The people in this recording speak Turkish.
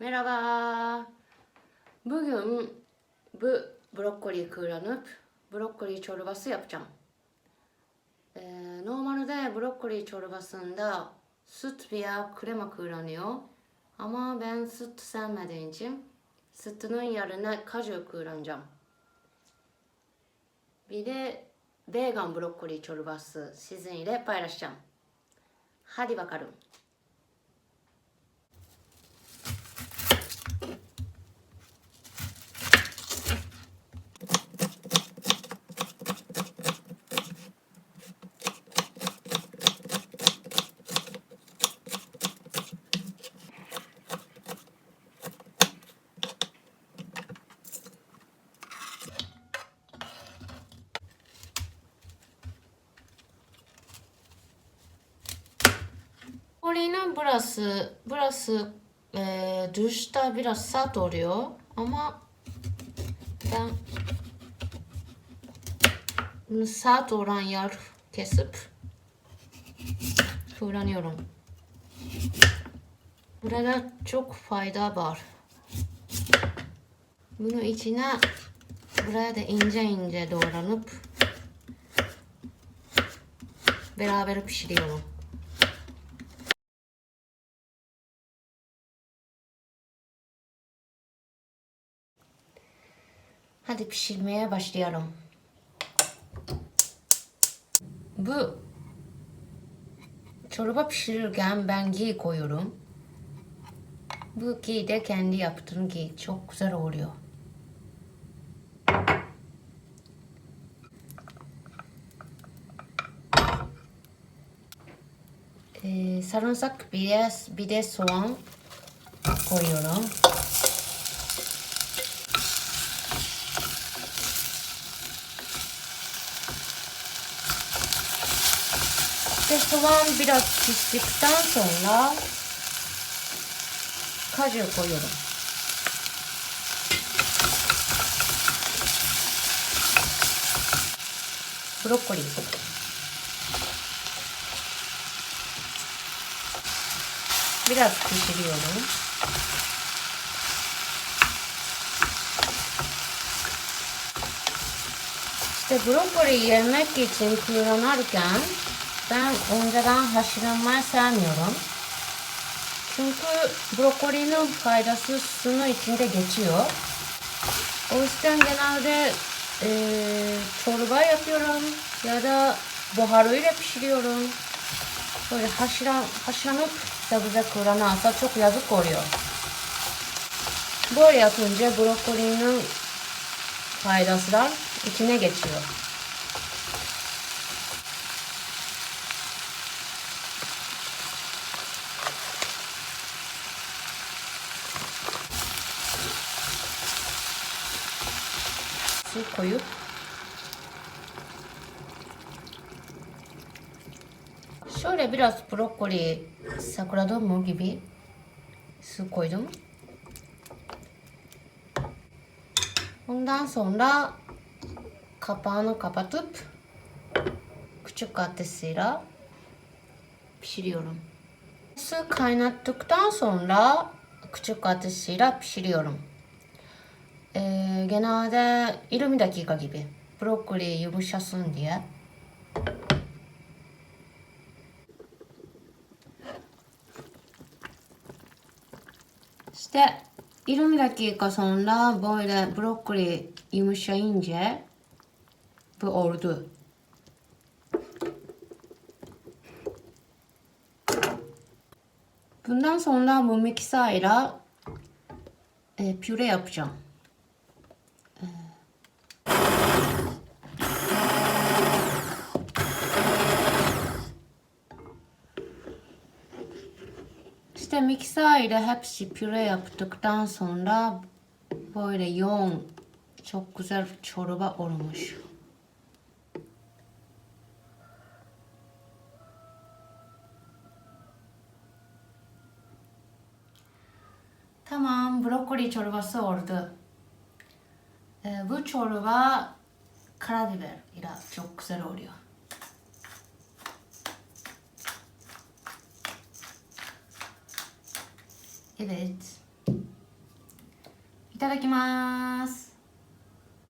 Merhaba. Bugün bu brokoli kullanıp brokoli çorbası yapacağım. Ee, normalde brokoli çorbasında süt veya krema kullanıyor. Ama ben süt sevmediğim için sütünün yerine kaju kullanacağım. Bir de vegan brokoli çorbası sizinle paylaşacağım. Hadi bakalım. Orayının burası, burası e, duşta biraz sert oluyor ama ben bunu sert olan yer kesip kullanıyorum. Burada çok fayda var. Bunu içine buraya da ince ince doğranıp beraber pişiriyorum. Hadi pişirmeye başlayalım. Bu çorba pişirirken ben ghee koyuyorum. Bu ghee de kendi yaptığım ghee. Çok güzel oluyor. Ee, sarımsak biraz bir de soğan koyuyorum. İşte soğan biraz piştikten sonra kaju koyuyorum. Brokoli. Biraz pişiriyorum. İşte brokoli yemek için kullanırken ben önceden haşlanmayı sevmiyorum. Çünkü brokolinin faydası suyun içinde geçiyor. O yüzden genelde e, çorba yapıyorum ya da buharıyla pişiriyorum. Böyle haşlan, haşlanıp sebze kullanırsa çok yazık oluyor. Böyle yapınca brokolinin faydasılar içine geçiyor. Su koyup şöyle biraz brokoli sakuradım mu gibi su koydum. Ondan sonra kapağını kapatıp küçük ateşiyle pişiriyorum. Su kaynattıktan sonra küçük ateşiyle pişiriyorum. Ee, genelde 20 dakika gibi brokoli yumuşasın diye. İşte 20 dakika sonra böyle brokoli yumuşayınca bu oldu. Bundan sonra bu mikserle e, püre yapacağım. İşte mikser ile hepsi püre yaptıktan sonra böyle yoğun çok güzel çorba olmuş. Tamam, brokoli çorbası oldu. Ee, bu çorba karabiber ile çok güzel oluyor. いただきます。